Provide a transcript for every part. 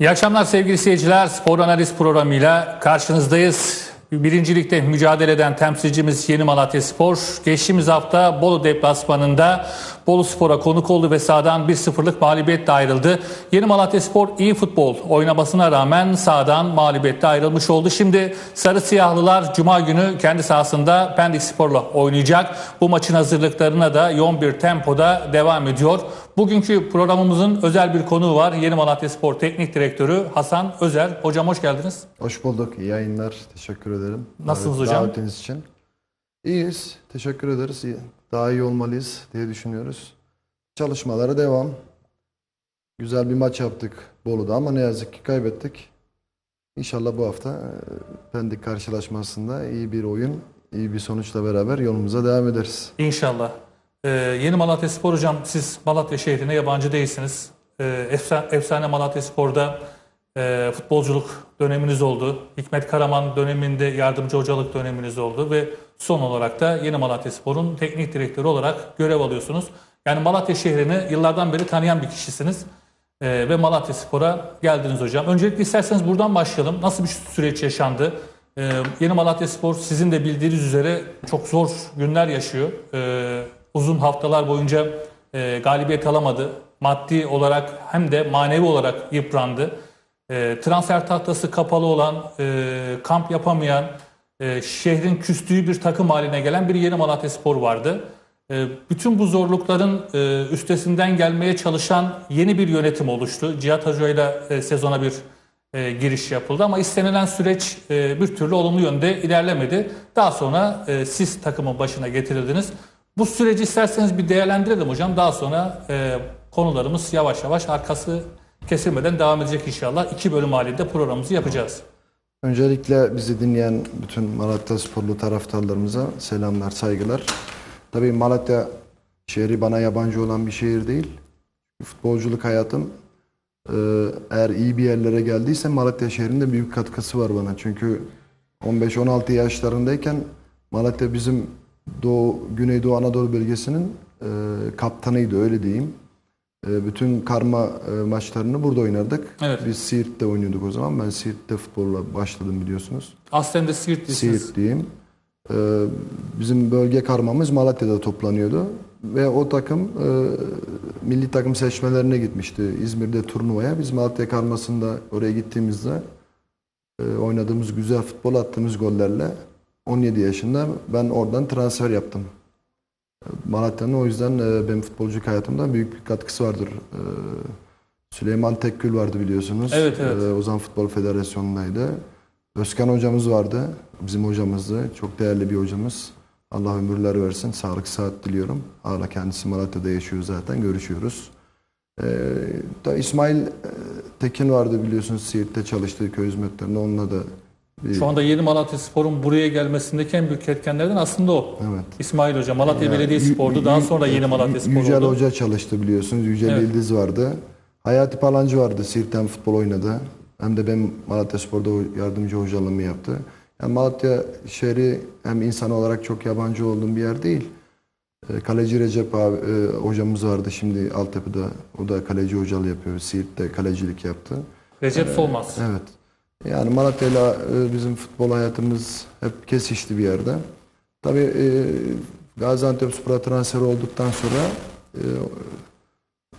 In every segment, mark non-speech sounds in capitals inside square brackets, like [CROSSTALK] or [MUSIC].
İyi akşamlar sevgili seyirciler. Spor Analiz programıyla karşınızdayız. Birincilikte mücadele eden temsilcimiz Yeni Malatya Spor. Geçtiğimiz hafta Bolu deplasmanında Bolu Spor'a konuk oldu ve sahadan 1-0'lık mağlubiyetle ayrıldı. Yeni Malatya Spor iyi futbol oynamasına rağmen sahadan mağlubiyetle ayrılmış oldu. Şimdi Sarı Siyahlılar Cuma günü kendi sahasında Pendik Spor'la oynayacak. Bu maçın hazırlıklarına da yoğun bir tempoda devam ediyor. Bugünkü programımızın özel bir konuğu var. Yeni Malatya Spor Teknik Direktörü Hasan Özer. Hocam hoş geldiniz. Hoş bulduk. İyi yayınlar. Teşekkür ederim. Nasılsınız Davet- hocam? Davetiniz için. İyiyiz. Teşekkür ederiz. Daha iyi olmalıyız diye düşünüyoruz. Çalışmalara devam. Güzel bir maç yaptık Bolu'da ama ne yazık ki kaybettik. İnşallah bu hafta e, Pendik karşılaşmasında iyi bir oyun, iyi bir sonuçla beraber yolumuza devam ederiz. İnşallah. Ee, yeni Malatya Spor hocam siz Malatya şehrine yabancı değilsiniz. Ee, efsa- efsane Malatya Spor'da e, futbolculuk döneminiz oldu. Hikmet Karaman döneminde yardımcı hocalık döneminiz oldu ve son olarak da Yeni Malatya Spor'un teknik direktörü olarak görev alıyorsunuz. Yani Malatya şehrini yıllardan beri tanıyan bir kişisiniz. Ee, ve Malatya Spor'a geldiniz hocam. Öncelikle isterseniz buradan başlayalım. Nasıl bir süreç yaşandı? Ee, Yeni Malatya Spor sizin de bildiğiniz üzere çok zor günler yaşıyor. Ee, uzun haftalar boyunca e, galibiyet alamadı. Maddi olarak hem de manevi olarak yıprandı. Ee, transfer tahtası kapalı olan, e, kamp yapamayan, e, şehrin küstüğü bir takım haline gelen bir Yeni Malatya Spor vardı. E, Bütün bu zorlukların e, üstesinden gelmeye çalışan yeni bir yönetim oluştu. Cihat Hoca ile e, sezona bir e, giriş yapıldı ama istenilen süreç e, bir türlü olumlu yönde ilerlemedi. Daha sonra e, siz takımın başına getirildiniz. Bu süreci isterseniz bir değerlendirelim hocam. Daha sonra e, konularımız yavaş yavaş arkası kesilmeden devam edecek inşallah. İki bölüm halinde programımızı yapacağız. Öncelikle bizi dinleyen bütün Malatya sporlu taraftarlarımıza selamlar, saygılar. Tabii Malatya şehri bana yabancı olan bir şehir değil. Futbolculuk hayatım e, eğer iyi bir yerlere geldiyse Malatya şehrinde büyük katkısı var bana. Çünkü 15-16 yaşlarındayken Malatya bizim Doğu, Güneydoğu Anadolu bölgesinin e, kaptanıydı öyle diyeyim. E, bütün karma e, maçlarını burada oynardık. Evet. Biz Siirt'te oynuyorduk o zaman. Ben Siirt'te futbolla başladım biliyorsunuz. Aslen de Siirtlisiniz. Siirt diyeyim. Ee, bizim bölge karmamız Malatya'da toplanıyordu. Ve o takım e, milli takım seçmelerine gitmişti. İzmir'de turnuvaya. Biz Malatya karmasında oraya gittiğimizde e, oynadığımız güzel futbol attığımız gollerle 17 yaşında ben oradan transfer yaptım. Malatya'nın o yüzden e, benim futbolculuk hayatımda büyük bir katkısı vardır. E, Süleyman Tekkül vardı biliyorsunuz. Evet, evet. E, Ozan Futbol Federasyonu'ndaydı. Özkan hocamız vardı. Bizim hocamızdı. Çok değerli bir hocamız. Allah ömürler versin. Sağlık saat diliyorum. Hala kendisi Malatya'da yaşıyor zaten. Görüşüyoruz. Ee, İsmail Tekin vardı biliyorsunuz. Siirt'te çalıştığı köy hizmetlerinde. Onunla da Şu anda Yeni Malatya Spor'un buraya gelmesindeki en büyük etkenlerden aslında o. Evet. İsmail Hoca Malatya Yani Belediye Spor'du. Daha sonra Yeni Malatya Spor Yücel oldu. Hoca çalıştı biliyorsunuz. Yücel Evet. Yıldız vardı. Hayati Palancı vardı. Siirt'ten futbol oynadı. Hem de ben Malatya Spor'da yardımcı hocalığımı yaptı. Yani Malatya şehri hem insan olarak çok yabancı olduğum bir yer değil. E, Kaleci Recep abi, e, hocamız vardı şimdi Altyapı'da. O da kaleci hocalığı yapıyor. Siirt'te kalecilik yaptı. Recep Solmaz. Evet. Yani Malatya'yla e, bizim futbol hayatımız hep kesişti bir yerde. Tabii e, Gaziantepspor'a transfer olduktan sonra e,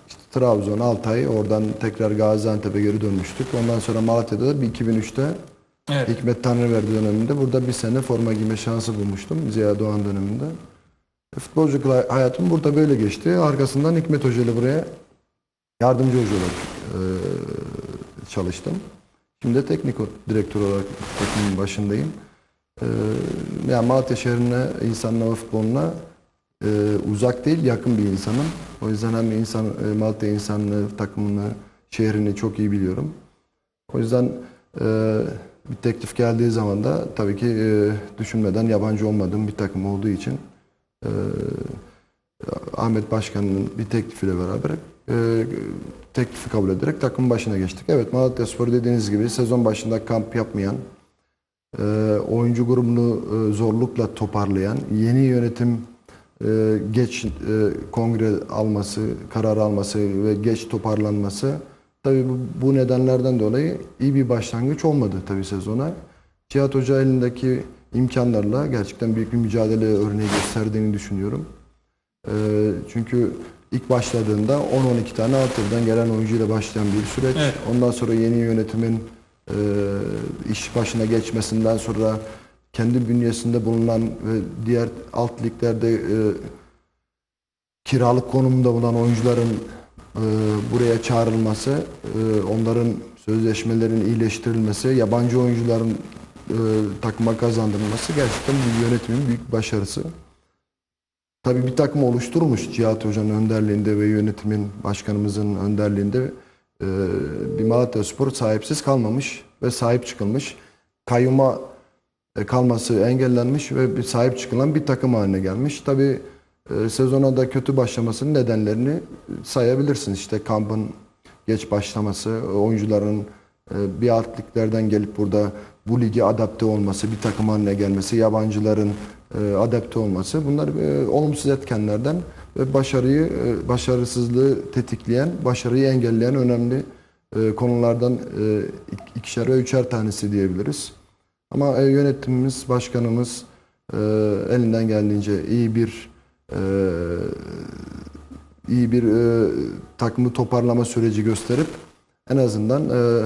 işte Trabzon, Altay, oradan tekrar Gaziantep'e geri dönmüştük. Ondan sonra Malatya'da da bir 2003'te Evet. Hikmet Tanrıverdi döneminde burada bir sene forma giyme şansı bulmuştum Ziya Doğan döneminde. Futbolculuk hay- hayatım burada böyle geçti. Arkasından Hikmet Hoca ile buraya yardımcı hoca olarak çalıştım. Şimdi de teknik direktör olarak takımın başındayım. E, yani Malatya şehrine, insanına ve futboluna e, uzak değil, yakın bir insanım. O yüzden hem insan, e, Malatya insanını, takımını, şehrini çok iyi biliyorum. O yüzden e, bir teklif geldiği zaman da tabii ki e, düşünmeden yabancı olmadığım bir takım olduğu için e, Ahmet Başkan'ın bir teklifiyle beraber e, teklifi kabul ederek takım başına geçtik. Evet Malatya Spor dediğiniz gibi sezon başında kamp yapmayan, e, oyuncu grubunu e, zorlukla toparlayan, yeni yönetim e, geç e, kongre alması, karar alması ve geç toparlanması Tabii bu, bu nedenlerden dolayı iyi bir başlangıç olmadı tabii sezona. Cihat Hoca elindeki imkanlarla gerçekten büyük bir mücadele örneği gösterdiğini düşünüyorum. Ee, çünkü ilk başladığında 10-12 tane altyapıdan gelen oyuncuyla başlayan bir süreç. Evet. Ondan sonra yeni yönetimin e, iş başına geçmesinden sonra kendi bünyesinde bulunan ve diğer alt liglerde e, kiralık konumunda bulunan oyuncuların e, buraya çağrılması, e, onların sözleşmelerin iyileştirilmesi, yabancı oyuncuların e, takıma kazandırılması gerçekten bir yönetimin büyük başarısı. Tabii bir takım oluşturmuş Cihat Hoca'nın önderliğinde ve yönetimin başkanımızın önderliğinde e, bir Malatya Spor sahipsiz kalmamış ve sahip çıkılmış. Kayyuma e, kalması engellenmiş ve bir sahip çıkılan bir takım haline gelmiş. Tabii e, sezona da kötü başlamasının nedenlerini sayabilirsiniz. İşte kampın geç başlaması, oyuncuların e, bir alt gelip burada bu ligi adapte olması, bir takım haline gelmesi, yabancıların e, adapte olması bunlar e, olumsuz etkenlerden ve başarıyı, e, başarısızlığı tetikleyen, başarıyı engelleyen önemli e, konulardan e, ik- ikişer ve üçer tanesi diyebiliriz. Ama e, yönetimimiz, başkanımız e, elinden geldiğince iyi bir e, iyi bir e, takımı toparlama süreci gösterip en azından e,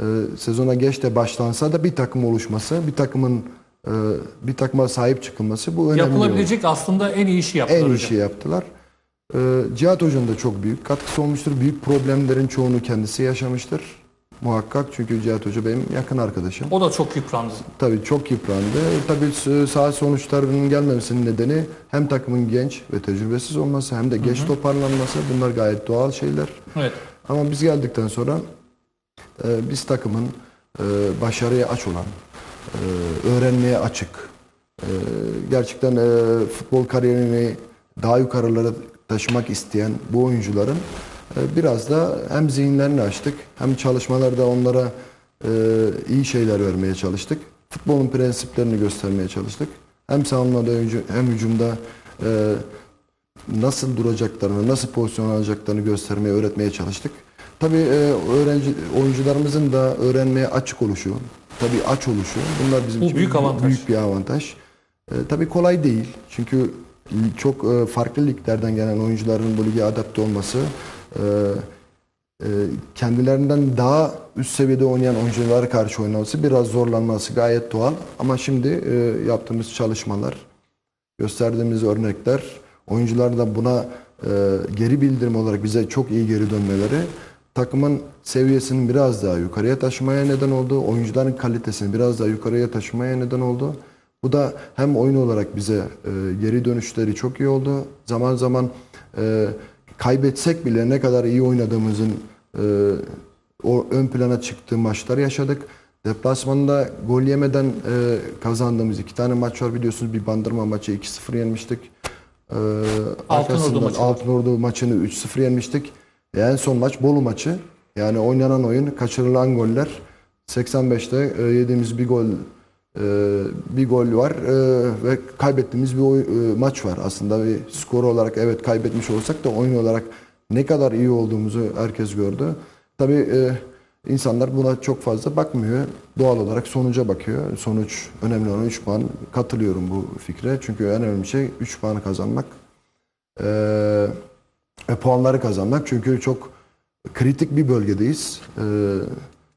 e, sezona geç de başlansa da bir takım oluşması, bir takımın e, bir takıma sahip çıkılması bu önemli. Yapılabilecek aslında en iyi işi yaptılar En iyi şey yaptılar. Ee, Cihat Hoca'nın da çok büyük katkısı olmuştur. Büyük problemlerin çoğunu kendisi yaşamıştır. Muhakkak çünkü Cihat Hoca benim yakın arkadaşım. O da çok yıprandı. Tabii çok yıprandı. Tabii sağ sonuçlarının gelmemesinin nedeni hem takımın genç ve tecrübesiz olması hem de geç toparlanması. Bunlar gayet doğal şeyler. Evet. Ama biz geldikten sonra e, biz takımın e, başarıya aç olan, e, öğrenmeye açık, e, gerçekten e, futbol kariyerini daha yukarılara taşımak isteyen bu oyuncuların e, biraz da hem zihinlerini açtık hem çalışmalarda onlara iyi şeyler vermeye çalıştık. Futbolun prensiplerini göstermeye çalıştık. Hem savunmada hem hücumda nasıl duracaklarını, nasıl pozisyon alacaklarını göstermeye, öğretmeye çalıştık. Tabii e, öğrenci oyuncularımızın da öğrenmeye açık oluşu, tabii aç oluşu. Bunlar bizim Bu için büyük avantaj. büyük bir avantaj. E, tabii kolay değil. Çünkü çok e, farklı liglerden gelen oyuncuların bu lige adapte olması, e, e, kendilerinden daha üst seviyede oynayan oyunculara karşı oynaması biraz zorlanması gayet doğal. Ama şimdi e, yaptığımız çalışmalar, gösterdiğimiz örnekler, oyuncular da buna e, geri bildirim olarak bize çok iyi geri dönmeleri takımın seviyesini biraz daha yukarıya taşımaya neden oldu. Oyuncuların kalitesini biraz daha yukarıya taşımaya neden oldu. Bu da hem oyun olarak bize e, geri dönüşleri çok iyi oldu. Zaman zaman e, kaybetsek bile ne kadar iyi oynadığımızın e, o ön plana çıktığı maçlar yaşadık. Deplasmanda gol yemeden e, kazandığımız iki tane maç var biliyorsunuz. Bir bandırma maçı 2-0 yenmiştik. E, arkasından maçı var. Altınordu maçını 3-0 yenmiştik. E, en son maç Bolu maçı. Yani oynanan oyun, kaçırılan goller. 85'te e, yediğimiz bir gol e, bir gol var e, ve kaybettiğimiz bir oy- e, maç var. Aslında bir skor olarak evet kaybetmiş olsak da oyun olarak ne kadar iyi olduğumuzu herkes gördü. Tabii e, insanlar buna çok fazla bakmıyor. Doğal olarak sonuca bakıyor. Sonuç önemli olan 3 puan. Katılıyorum bu fikre. Çünkü en önemli şey 3 puanı kazanmak. E, puanları kazanmak. Çünkü çok kritik bir bölgedeyiz. E,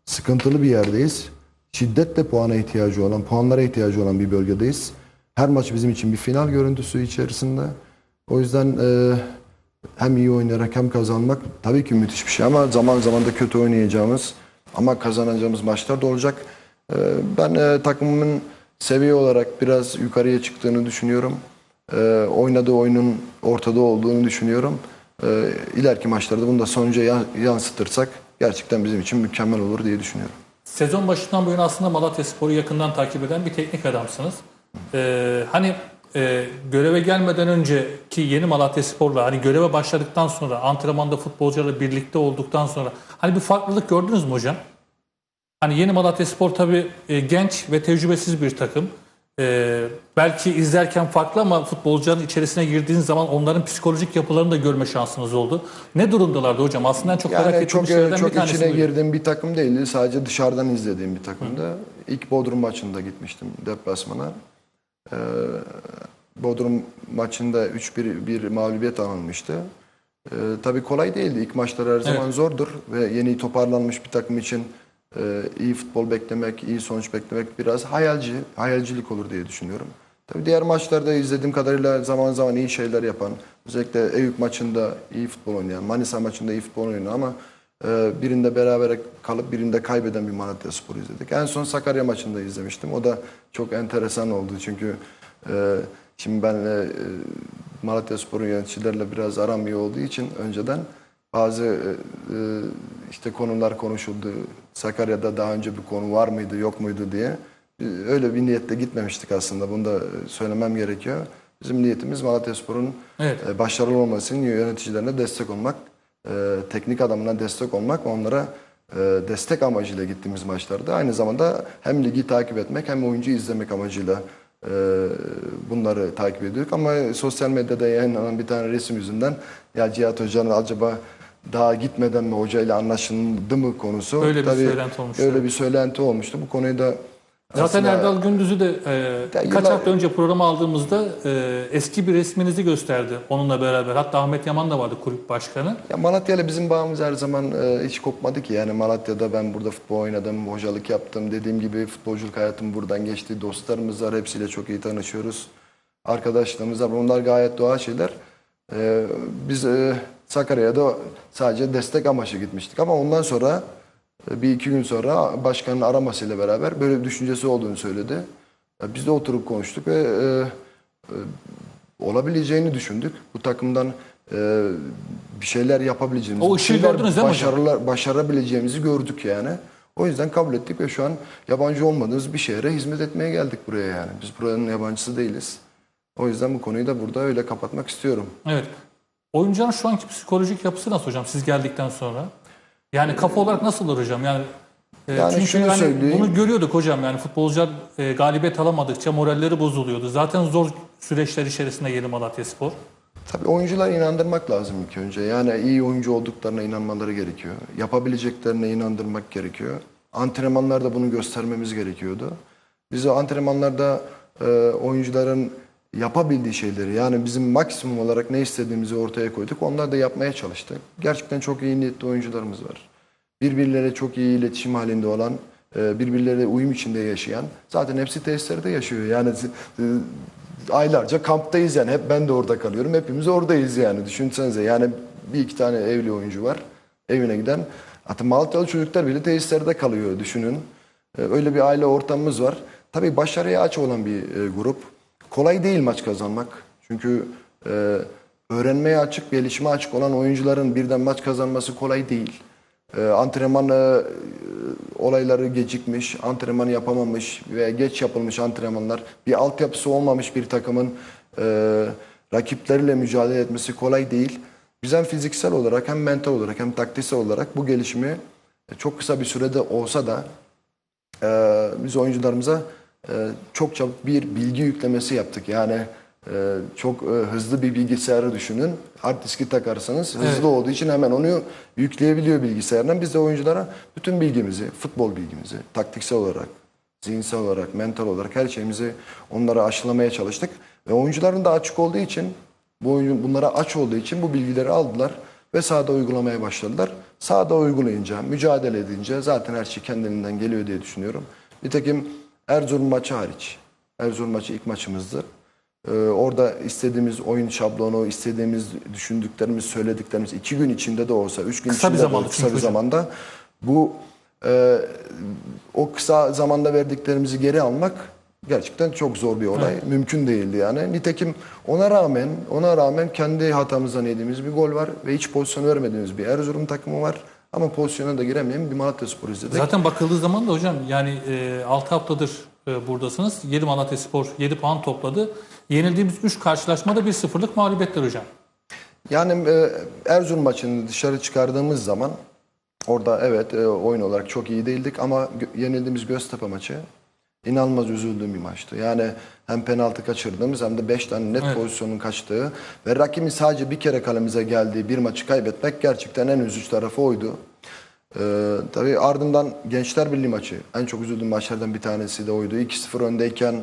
sıkıntılı bir yerdeyiz. Şiddetle puana ihtiyacı olan, puanlara ihtiyacı olan bir bölgedeyiz. Her maç bizim için bir final görüntüsü içerisinde. O yüzden e, hem iyi oynayarak hem kazanmak tabii ki müthiş bir şey ama zaman zaman da kötü oynayacağımız ama kazanacağımız maçlar da olacak. E, ben e, takımımın seviye olarak biraz yukarıya çıktığını düşünüyorum. Oynadığı oyunun ortada olduğunu düşünüyorum. E, ileriki maçlarda bunu da sonuca ya- yansıtırsak gerçekten bizim için mükemmel olur diye düşünüyorum. Sezon başından bu yana aslında Malatya Spor'u yakından takip eden bir teknik adamsınız. Ee, hani e, göreve gelmeden önceki yeni Malatya Spor'la hani göreve başladıktan sonra antrenmanda futbolcularla birlikte olduktan sonra hani bir farklılık gördünüz mü hocam? Hani yeni Malatya Spor tabii e, genç ve tecrübesiz bir takım. E, belki izlerken farklı ama futbolcuların içerisine girdiğiniz zaman onların psikolojik yapılarını da görme şansınız oldu. Ne durumdalardı hocam? Aslında en çok merak Yani ettiğim çok şeylerden çok bir tanesi içine buydu. girdiğim bir takım değildi. Sadece dışarıdan izlediğim bir takımdı. İlk Bodrum maçında gitmiştim deplasmana. Ee, Bodrum maçında 3-1 bir mağlubiyet alınmıştı. Ee, tabii kolay değildi. İlk maçlar her zaman Evet. zordur ve yeni toparlanmış bir takım için e, iyi futbol beklemek, iyi sonuç beklemek biraz hayalci, hayalcilik olur diye düşünüyorum. Tabii diğer maçlarda izlediğim kadarıyla zaman zaman iyi şeyler yapan, özellikle Eyüp maçında iyi futbol oynayan, Manisa maçında iyi futbol oynayan ama e, birinde beraber kalıp birinde kaybeden bir Malatya Spor izledik. En son Sakarya maçında izlemiştim. O da çok enteresan oldu çünkü e, şimdi ben e, Malatya Spor'un yöneticilerle biraz aram iyi olduğu için önceden bazı e, e, işte konular konuşuldu. Sakarya'da daha önce bir konu var mıydı yok muydu diye. E, Öyle bir niyetle gitmemiştik aslında. Bunu da e, söylemem gerekiyor. Bizim niyetimiz Malatya Spor'un Evet. başarılı olması için yöneticilerine destek olmak, teknik adamına destek olmak onlara destek amacıyla gittiğimiz maçlarda aynı zamanda hem ligi takip etmek hem oyuncu izlemek amacıyla bunları takip ediyorduk. Ama sosyal medyada yayınlanan bir tane resim yüzünden ya Cihat Hoca'nın acaba daha gitmeden mi hocayla anlaşıldı mı konusu. Öyle bir Tabii söylenti olmuştu. Öyle bir söylenti olmuştu. Bu konuyu da Zaten aslında- Erdal Gündüz'ü de e, Ya kaç hafta önce programa aldığımızda e, eski bir resminizi gösterdi onunla beraber. Hatta Ahmet Yaman da vardı kulüp başkanı. Ya Malatya ile bizim bağımız her zaman e, hiç kopmadı ki. Yani Malatya'da ben burada futbol oynadım, hocalık yaptım. Dediğim gibi futbolculuk hayatım buradan geçti. Dostlarımız var, hepsiyle çok iyi tanışıyoruz. Arkadaşlarımız var. Bunlar gayet doğal şeyler. E, biz e, Sakarya'da sadece destek amaçlı gitmiştik. Ama ondan sonra e, bir iki gün sonra başkanın aramasıyla beraber böyle bir düşüncesi olduğunu söyledi. E, Biz de oturup konuştuk ve e, olabileceğini düşündük. Bu takımdan e, bir şeyler yapabileceğimizi, O bir şeyler gördünüz değil mi hocam? başarılar, başarabileceğimizi gördük yani. O yüzden kabul ettik ve şu an yabancı olmadığımız bir şehre hizmet etmeye geldik buraya yani. Biz buranın yabancısı değiliz. O yüzden bu konuyu da burada öyle kapatmak istiyorum. Evet. Oyuncuların şu anki psikolojik yapısı nasıl hocam siz geldikten sonra? Yani kafa olarak nasıllar hocam? Yani, e, Yani çünkü yani söyleyeyim. bunu görüyorduk hocam yani futbolcular e, galibiyet alamadıkça moralleri bozuluyordu. Zaten zor süreçler içerisinde yeni Malatya Spor. Tabii oyuncular inandırmak lazım ilk önce. Yani iyi oyuncu olduklarına inanmaları gerekiyor. Yapabileceklerine inandırmak gerekiyor. Antrenmanlarda bunu göstermemiz gerekiyordu. Biz o antrenmanlarda e, oyuncuların yapabildiği şeyleri yani bizim maksimum olarak ne istediğimizi ortaya koyduk. Onlar da yapmaya çalıştı. Gerçekten çok iyi niyetli oyuncularımız var. Birbirleriyle çok iyi iletişim halinde olan, e, birbirleriyle uyum içinde yaşayan. Zaten hepsi tesislerde yaşıyor. Yani e, aylarca kamptayız yani. Hep ben de orada kalıyorum. Hepimiz oradayız yani. Düşünsenize yani bir iki tane evli oyuncu var. Evine giden. Hatta Malatyalı çocuklar bile tesislerde kalıyor düşünün. E, Öyle bir aile ortamımız var. Tabii başarıya aç olan bir grup. Kolay değil maç kazanmak. Çünkü e, öğrenmeye açık, gelişime açık olan oyuncuların birden maç kazanması kolay değil. E, antrenman e, olayları gecikmiş, antrenman yapamamış ve geç yapılmış antrenmanlar, bir altyapısı olmamış bir takımın e, rakipleriyle mücadele etmesi kolay değil. Biz hem fiziksel olarak hem mental olarak hem taktiksel olarak bu gelişimi e, çok kısa bir sürede olsa da e, biz oyuncularımıza çok çabuk bir bilgi yüklemesi yaptık. Yani e, çok e, hızlı bir bilgisayarı düşünün. Hard diski takarsanız hızlı Evet. olduğu için hemen onu yükleyebiliyor bilgisayardan. Biz de oyunculara bütün bilgimizi, futbol bilgimizi, taktiksel olarak, zihinsel olarak, mental olarak her şeyimizi onlara aşılamaya çalıştık. Ve oyuncuların da açık olduğu için, bu oyun, bunlara aç olduğu için bu bilgileri aldılar ve sahada uygulamaya başladılar. Sahada uygulayınca, mücadele edince zaten her şey kendiliğinden geliyor diye düşünüyorum. Nitekim Erzurum maçı hariç. Erzurum maçı ilk maçımızdı. Ee, orada istediğimiz oyun şablonu, istediğimiz düşündüklerimiz, söylediklerimiz iki gün içinde de olsa, üç gün Kısa bir içinde de zamanda kısa bir zamanda bu e, o kısa zamanda verdiklerimizi geri almak gerçekten çok zor bir olay. Mümkün değildi yani. Nitekim ona rağmen ona rağmen kendi hatamızdan yediğimiz bir gol var ve hiç pozisyon vermediğimiz bir Erzurum takımı var. Ama pozisyona da giremeyen bir Malatya Spor izledik. Zaten bakıldığı zaman da hocam yani e, 6 haftadır e, buradasınız. 7 Malatya Spor 7 puan topladı. Yenildiğimiz 3 karşılaşmada 1-0'lık mağlubiyetler hocam. Yani e, Erzurum maçını dışarı çıkardığımız zaman orada evet e, oyun olarak çok iyi değildik ama yenildiğimiz Göztepe maçı inanılmaz üzüldüğüm bir maçtı. Yani hem penaltı kaçırdığımız hem de 5 tane net Evet. pozisyonun kaçtığı ve rakibin sadece bir kere kalemize geldiği bir maçı kaybetmek gerçekten en üzücü tarafı oydu. Ee, tabii ardından Gençler Birliği maçı en çok üzüldüğüm maçlardan bir tanesi de oydu. 2-0 öndeyken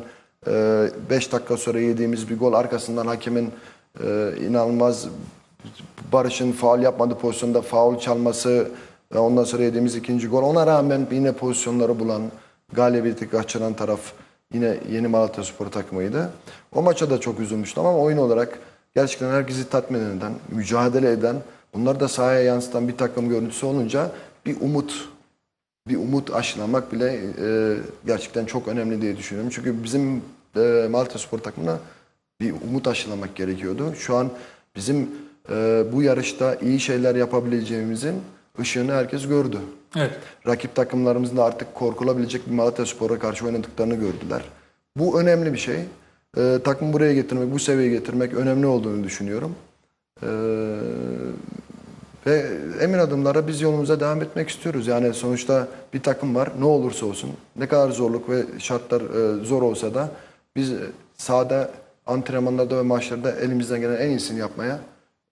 5 dakika sonra yediğimiz bir gol arkasından hakemin e, inanılmaz Barış'ın faul yapmadığı pozisyonda faul çalması ve ondan sonra yediğimiz ikinci gol. Ona rağmen yine pozisyonları bulan, galibiyeti kaçıran taraf yine yeni Malatya Spor takımıydı. O maça da çok üzülmüştüm ama oyun olarak gerçekten herkesi tatmin eden, mücadele eden, bunları da sahaya yansıtan bir takım görüntüsü olunca bir umut bir umut aşılamak bile e, gerçekten çok önemli diye düşünüyorum. Çünkü bizim e, Malatya Spor takımına bir umut aşılamak gerekiyordu. Şu an bizim e, bu yarışta iyi şeyler yapabileceğimizin ışığını herkes gördü. Evet. Rakip takımlarımızın da artık korkulabilecek bir Malatya Spor'a karşı oynadıklarını gördüler. Bu önemli bir şey. E, takımı buraya getirmek, bu seviyeye getirmek önemli olduğunu düşünüyorum. E, ve emin adımlara biz yolumuza devam etmek istiyoruz. Yani sonuçta bir takım var ne olursa olsun ne kadar zorluk ve şartlar e, zor olsa da biz sahada antrenmanlarda ve maçlarda elimizden gelen en iyisini yapmaya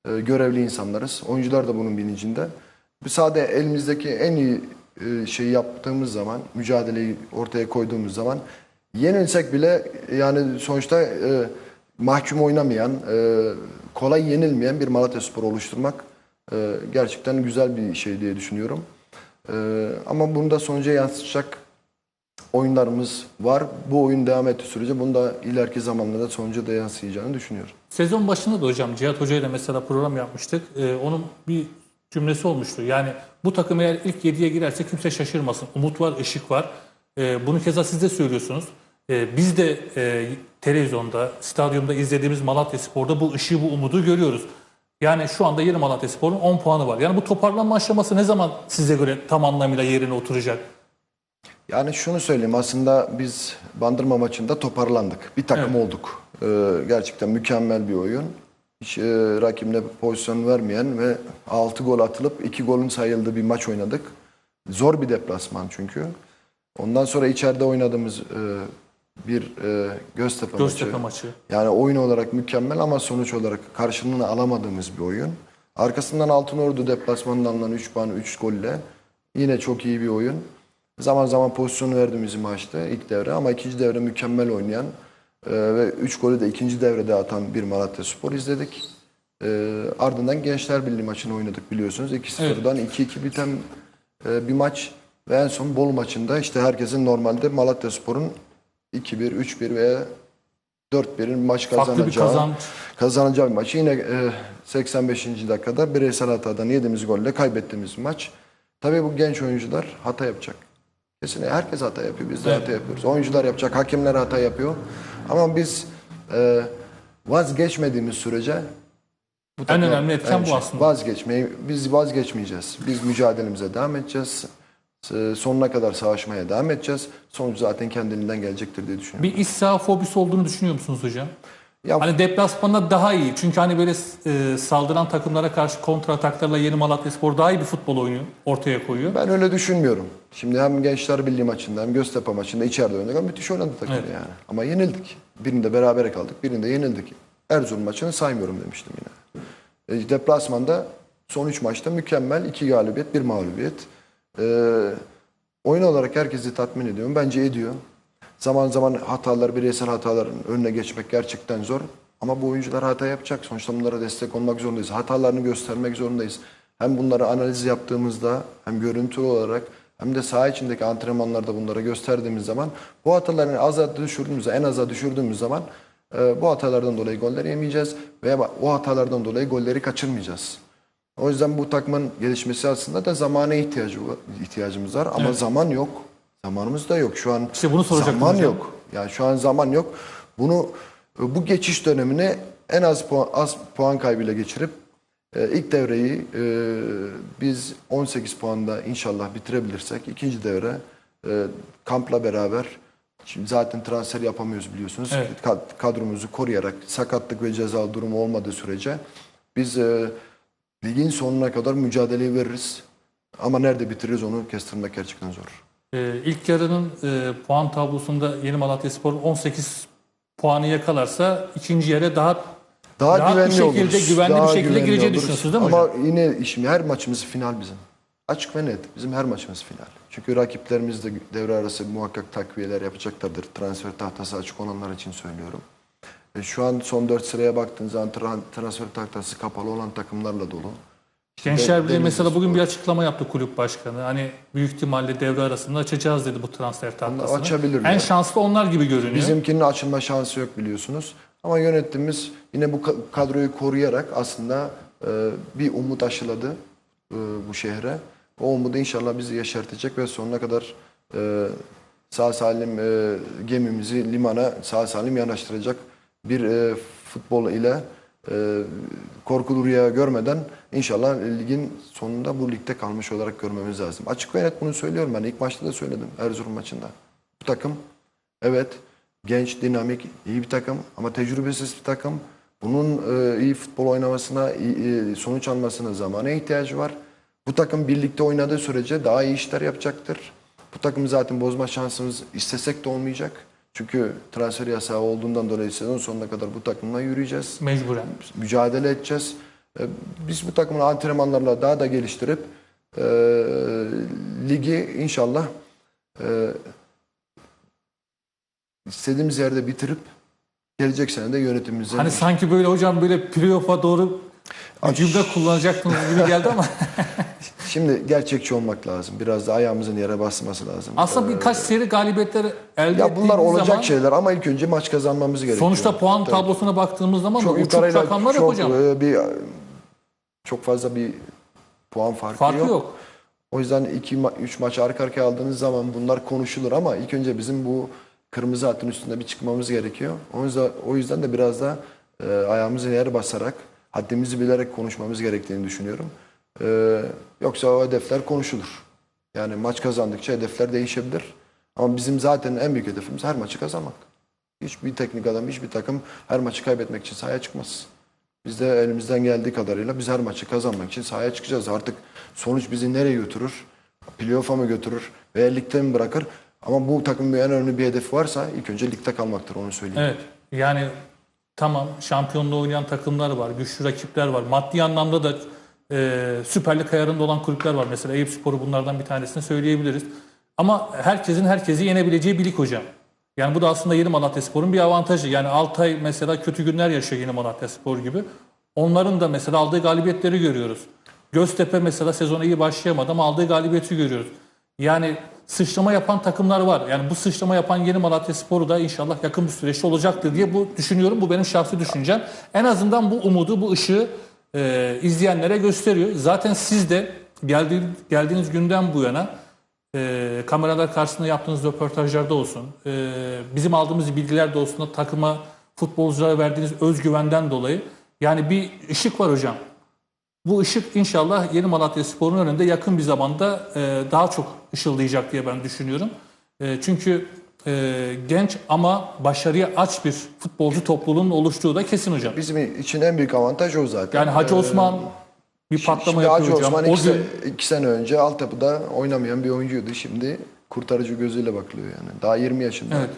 e, görevli insanlarız. Oyuncular da bunun bilincinde. Sahada elimizdeki en iyi e, şeyi yaptığımız zaman, mücadeleyi ortaya koyduğumuz zaman yenilsek bile yani sonuçta e, mahkum oynamayan, e, kolay yenilmeyen bir Malatya Spor oluşturmak e, gerçekten güzel bir şey diye düşünüyorum. E, ama bunu da sonuca yansıtacak oyunlarımız var. Bu oyun devam ettiği sürece bunu da ileriki zamanlarda sonuca da yansıyacağını düşünüyorum. Sezon başında da hocam Cihat Hoca ile mesela program yapmıştık. Ee, onun bir cümlesi olmuştu. Yani bu takım eğer ilk 7'ye girerse kimse şaşırmasın. Umut var, ışık var. Ee, bunu keza siz de söylüyorsunuz. Ee, biz de e, televizyonda, stadyumda izlediğimiz Malatya Spor'da bu ışığı, bu umudu görüyoruz. Yani şu anda yeni Malatya Spor'un 10 puanı var. Yani bu toparlanma aşaması ne zaman size göre tam anlamıyla yerine oturacak? Yani şunu söyleyeyim aslında biz Bandırma maçında toparlandık. Bir takım olduk. Ee, gerçekten mükemmel bir oyun. Hiç e, rakibine pozisyon vermeyen ve 6 gol atılıp 2 golün sayıldığı bir maç oynadık. Zor bir deplasman çünkü. Ondan sonra içeride oynadığımız e, bir e, Göztepe, Göztepe maçı. maçı. Yani oyun olarak mükemmel ama sonuç olarak karşılığını alamadığımız bir oyun. Arkasından Altınordu deplasmanından alınan 3 puan 3 golle yine çok iyi bir oyun. Zaman zaman pozisyonu verdiğimiz maçtı ilk devre ama ikinci devre mükemmel oynayan ve 3 golü de ikinci devrede atan bir Malatya Spor izledik. E, ardından Gençler Birliği maçını oynadık biliyorsunuz. 2-0'dan 2-2 biten e, bir maç ve en son Bolu maçında işte herkesin normalde Malatya Spor'un 2-1, 3-1 veya 4-1'in maç Farklı bir kazanacağı, kazanacağı bir maç. Yine e, 85. dakikada bireysel hatadan yediğimiz golle kaybettiğimiz maç. Tabii bu genç oyuncular hata yapacak. Herkes hata yapıyor. Biz de Evet. hata yapıyoruz. Oyuncular yapacak, hakemler hata yapıyor. Ama biz e, vazgeçmediğimiz sürece bu takım- önemli etken bu şey, aslında. Vazgeçmeyi, biz vazgeçmeyeceğiz. Biz mücadelemize devam edeceğiz. E, Sonuna kadar savaşmaya devam edeceğiz. Sonuç zaten kendiliğinden gelecektir diye düşünüyorum. Bir saha fobisi olduğunu düşünüyor musunuz hocam? Ya Hani deplasmanda daha iyi. Çünkü hani böyle e, saldıran takımlara karşı kontra ataklarla yeni Malatya Spor daha iyi bir futbol oyunu ortaya koyuyor. Ben öyle düşünmüyorum. Şimdi hem Gençler Birliği maçında hem Göztepe maçında içeride oynadık ama müthiş oynadı takım Evet. yani. Ama yenildik. Birinde berabere kaldık, birinde yenildik. Erzurum maçını saymıyorum demiştim yine. E, deplasmanda son 3 maçta mükemmel. 2 galibiyet, 1 mağlubiyet. E, oyun olarak herkesi tatmin ediyor. Bence ediyor. Zaman zaman hatalar, bireysel hataların önüne geçmek gerçekten zor. Ama bu oyuncular hata yapacak. Sonuçta bunlara destek olmak zorundayız. Hatalarını göstermek zorundayız. Hem bunları analiz yaptığımızda hem görüntü olarak hem de saha içindeki antrenmanlarda bunlara gösterdiğimiz zaman bu hataları aza düşürdüğümüz, en aza düşürdüğümüz zaman e, bu hatalardan dolayı goller yemeyeceğiz ve o hatalardan dolayı golleri kaçırmayacağız. O yüzden bu takımın gelişmesi aslında da zamana ihtiyacı ihtiyacımız var ama zaman yok. Zamanımız da yok. Şu an İşte bunu soracaktım zaman hocam. yok. Yani şu an zaman yok. Bunu bu geçiş dönemini en az puan, az puan kaybıyla geçirip e, ilk devreyi e, biz 18 puanda inşallah bitirebilirsek ikinci devre e, kampla beraber şimdi zaten transfer yapamıyoruz biliyorsunuz. Evet. Kad- Kadromuzu koruyarak sakatlık ve cezalı durumu olmadığı sürece biz e, ligin sonuna kadar mücadeleyi veririz. Ama nerede bitiririz onu kestirmek gerçekten zor. Ee, ilk yarının e, puan tablosunda Yeni Malatyaspor 18 puanı yakalarsa ikinci yere daha Daha Rahat bir güvenli şekilde, oluruz. güvenli bir Daha şekilde güvenli gireceğini oluruz. düşünüyorsunuz değil mi Ama yine şimdi her maçımız final bizim. Açık ve net. Bizim her maçımız final. Çünkü rakiplerimiz de devre arası muhakkak takviyeler yapacaklardır. Transfer tahtası açık olanlar için söylüyorum. E, şu an son 4 sıraya baktığınız zaman tra- transfer tahtası kapalı olan takımlarla dolu. Gençler Birliği mesela bugün bir açıklama yaptı kulüp başkanı. Hani büyük ihtimalle devre arasında açacağız dedi bu transfer tahtasını. açabilirler. En şanslı onlar gibi görünüyor. Bizimkinin açılma şansı yok biliyorsunuz. Ama yönetimimiz yine bu ka- kadroyu koruyarak aslında e, bir umut aşıladı e, bu şehre. O umudu inşallah bizi yaşartacak ve sonuna kadar e, sağ salim gemimizi limana sağ salim yanaştıracak bir futbol ile e, korkulu rüya görmeden inşallah ligin sonunda bu ligde kalmış olarak görmemiz lazım. Açık ve net bunu söylüyorum ben. ilk maçta da söyledim Erzurum maçında. Bu takım Evet, genç, dinamik, iyi bir takım ama tecrübesiz bir takım. Bunun e, iyi futbol oynamasına, iyi sonuç almasına zamana ihtiyacı var. Bu takım birlikte oynadığı sürece daha iyi işler yapacaktır. Bu takımı zaten bozma şansımız istesek de olmayacak. Çünkü transfer yasağı olduğundan dolayı sezon sonuna kadar bu takımla yürüyeceğiz Mecburen. mücadele edeceğiz. E, Biz bu takımın antrenmanlarla daha da geliştirip e, ligi inşallah e, istediğimiz yerde bitirip gelecek sene de yönetimimize Hani sanki böyle hocam böyle playoff'a doğru cümle kullanacaktınız gibi geldi ama [LAUGHS] şimdi gerçekçi olmak lazım. Biraz da ayağımızın yere basması lazım. aslında birkaç seri galibiyetler elde ya bunlar olacak zaman şeyler ama ilk önce maç kazanmamız gerekiyor. sonuçta puan Tabii. tablosuna baktığımız zaman çok uçuk rakamlar yok çok, hocam. e, bir çok fazla bir puan farkı, Farkı yok. yok. O yüzden 2 3 maç arka arkaya aldığınız zaman bunlar konuşulur ama ilk önce bizim bu kırmızı hattın üstünde bir çıkmamız gerekiyor. O yüzden, o yüzden de biraz da e, ayağımızı yer basarak, haddimizi bilerek konuşmamız gerektiğini düşünüyorum. E, yoksa o hedefler konuşulur. Yani maç kazandıkça hedefler değişebilir. Ama bizim zaten en büyük hedefimiz her maçı kazanmak. Hiçbir teknik adam, hiçbir takım her maçı kaybetmek için sahaya çıkmaz. Biz de elimizden geldiği kadarıyla biz her maçı kazanmak için sahaya çıkacağız. Artık sonuç bizi nereye götürür? Playoff'a mı götürür? Veya ligde mi bırakır? Ama bu takımın en önemli bir hedefi varsa ilk önce ligde kalmaktır onu söyleyeyim. Evet. Yani tamam şampiyonluğu oynayan takımlar var, güçlü rakipler var. Maddi anlamda da e, Süper Lig ayarında olan kulüpler var. Mesela Eyüp Sporu bunlardan bir tanesini söyleyebiliriz. Ama herkesin herkesi yenebileceği bir lig hocam. Yani bu da aslında Yeni Malatyaspor'un bir avantajı. Yani Altay mesela kötü günler yaşıyor Yeni Malatyaspor gibi. Onların da mesela aldığı galibiyetleri görüyoruz. Göztepe mesela sezona iyi başlayamadı ama aldığı galibiyeti görüyoruz. Yani sıçrama yapan takımlar var. Yani bu sıçrama yapan Yeni Malatyaspor'u da inşallah yakın bir süreçte olacaktır diye bu düşünüyorum. Bu benim şahsi düşüncem. En azından bu umudu, bu ışığı e, izleyenlere gösteriyor. Zaten siz de geldiğiniz, geldiğiniz günden bu yana e, kameralar karşısında yaptığınız röportajlarda olsun, e, bizim aldığımız bilgiler de olsun, takıma, futbolculara verdiğiniz özgüvenden dolayı yani bir ışık var hocam. Bu ışık inşallah Yeni Malatya Spor'un önünde yakın bir zamanda e, daha çok ışıldayacak diye ben düşünüyorum. E, çünkü e, genç ama başarıya aç bir futbolcu topluluğunun oluştuğu da kesin hocam. Bizim için en büyük avantaj o zaten. Yani Hacı Ee, Osman bir patlama Şimdi yapıyor Hacı hocam. Osman O iki, gün iki sene önce altyapıda oynamayan bir oyuncuydu. Şimdi kurtarıcı gözüyle bakılıyor yani. Daha 20 yaşında. Evet.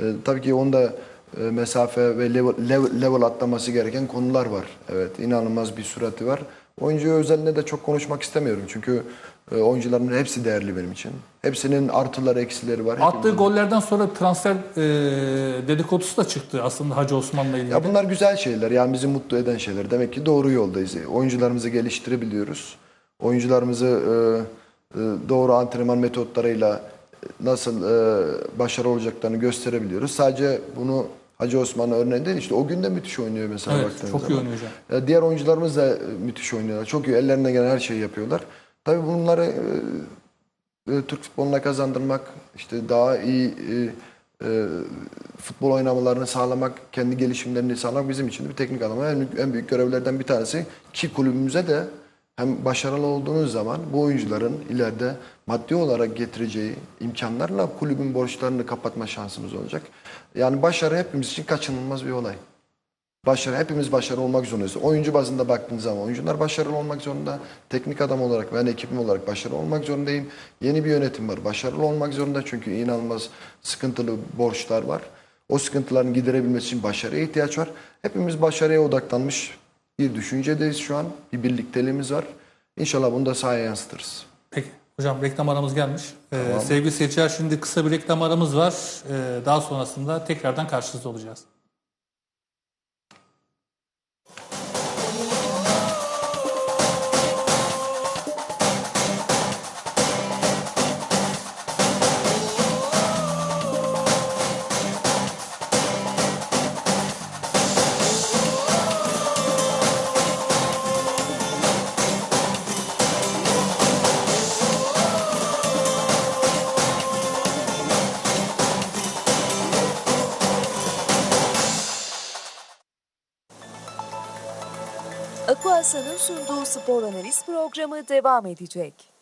Ee, tabii ki onda e, mesafe ve level, level, level atlaması gereken konular var. Evet inanılmaz bir sürati var. Oyuncu özelinde de çok konuşmak istemiyorum. Çünkü e, oyuncuların hepsi değerli benim için. Hepsinin artıları eksileri var. attığı Hepimizin- gollerden sonra transfer e, dedikodusu da çıktı aslında Hacı Osman'la ilgili. Ya bunlar güzel şeyler. Yani bizi mutlu eden şeyler. Demek ki doğru yoldayız. Oyuncularımızı geliştirebiliyoruz. Oyuncularımızı e, e, doğru antrenman metotlarıyla nasıl e, başarılı olacaklarını gösterebiliyoruz. Sadece bunu Hacı Osman örneği değil. İşte o gün de müthiş oynuyor mesela Evet, baktığınız çok iyi zaman. oynuyor hocam. Ya diğer oyuncularımız da e, müthiş oynuyorlar. Çok iyi. Ellerine gelen her şeyi yapıyorlar. Tabii bunları e, e, Türk futboluna kazandırmak, işte daha iyi e, e, futbol oynamalarını sağlamak, kendi gelişimlerini sağlamak bizim için de bir teknik adamın en, en büyük görevlerden bir tanesi. Ki kulübümüze de hem başarılı olduğunuz zaman bu oyuncuların ileride maddi olarak getireceği imkanlarla kulübün borçlarını kapatma şansımız olacak. Yani başarı hepimiz için kaçınılmaz bir olay. Başarı hepimiz başarılı olmak zorundayız. Oyuncu bazında baktığınız zaman oyuncular başarılı olmak zorunda. Teknik adam olarak ben ekibim olarak başarılı olmak zorundayım. Yeni bir yönetim var. Başarılı olmak zorunda çünkü inanılmaz sıkıntılı borçlar var. O sıkıntıların giderebilmesi için başarıya ihtiyaç var. Hepimiz başarıya odaklanmış bir düşüncedeyiz şu an. Bir birlikteliğimiz var. İnşallah bunu da sahaya yansıtırız. Peki. Hocam reklam aramız gelmiş. Ee, sevgili seyirciler şimdi kısa bir reklam aramız var. Ee, daha sonrasında tekrardan karşınızda olacağız. Sunduğu spor analiz programı devam edecek.